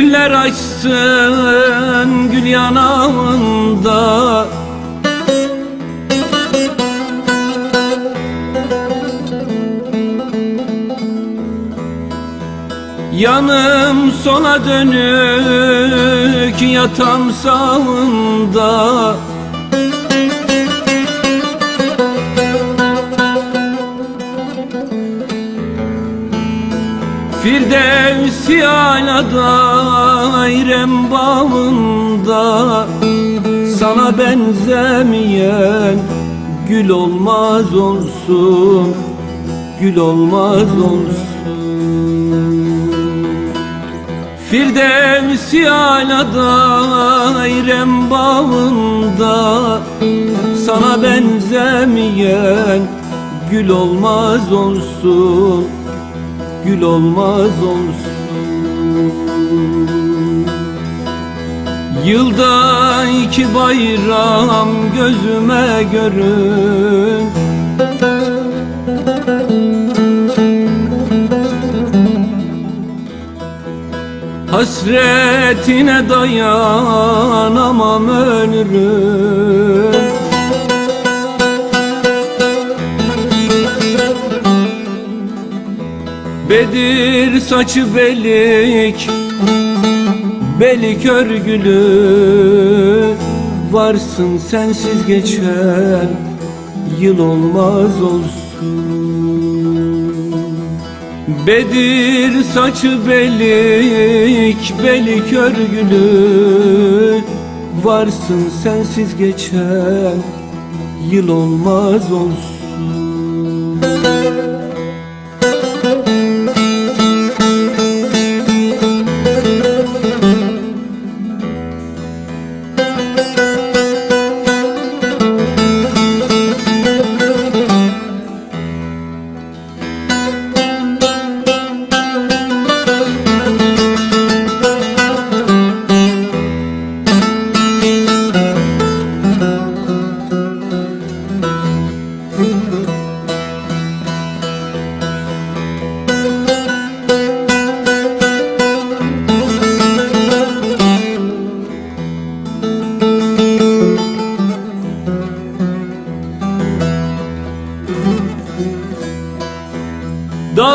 Güller açsın gül yanağında. Yanım sona dönük yatam sağında Firdevsi alada ayrem bağında. Sana benzemeyen gül olmaz olsun Gül olmaz olsun. Firdevsi alada ayrem bağında. Sana benzemeyen gül olmaz olsun gül olmaz olsun. Yılda iki bayram gözüme görün Hasretine dayanamam ölürüm saçı belik Belik örgülü. Varsın sensiz geçen Yıl olmaz olsun. Bedir saçı belik Belik örgülü. Varsın sensiz geçen Yıl olmaz olsun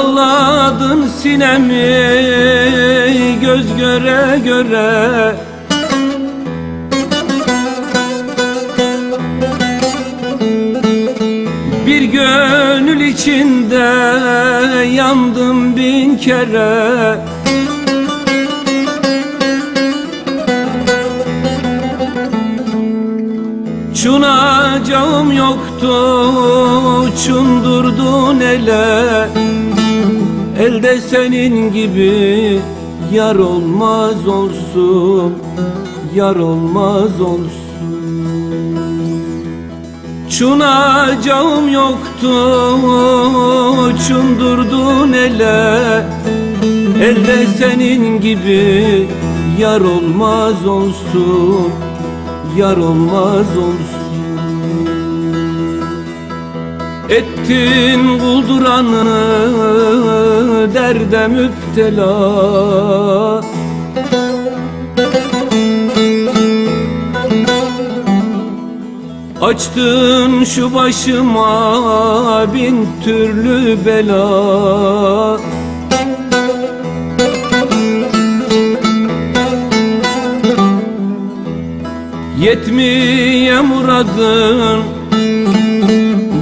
Dalladın sinemi göz göre göre. Bir gönül içinde yandım bin kere. Çunacağım yoktu Çundurdun ele Elde senin gibi Yar olmaz olsun Yar olmaz olsun. Çunacağım yoktu Çundurdun ele Elde senin gibi Yar olmaz olsun Yar olmaz olsun Ettin kulduranı derde müptela Açtın şu başıma bin türlü bela. Yetmiye muradın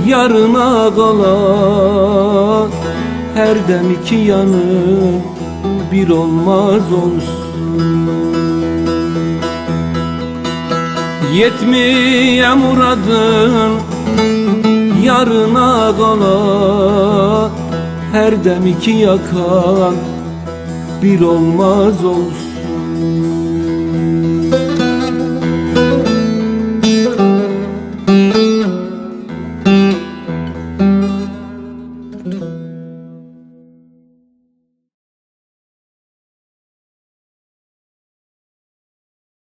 yarına kala Her dem iki yanı bir olmaz olsun. Yetmiye muradın yarına kala Her dem iki yakan bir olmaz olsun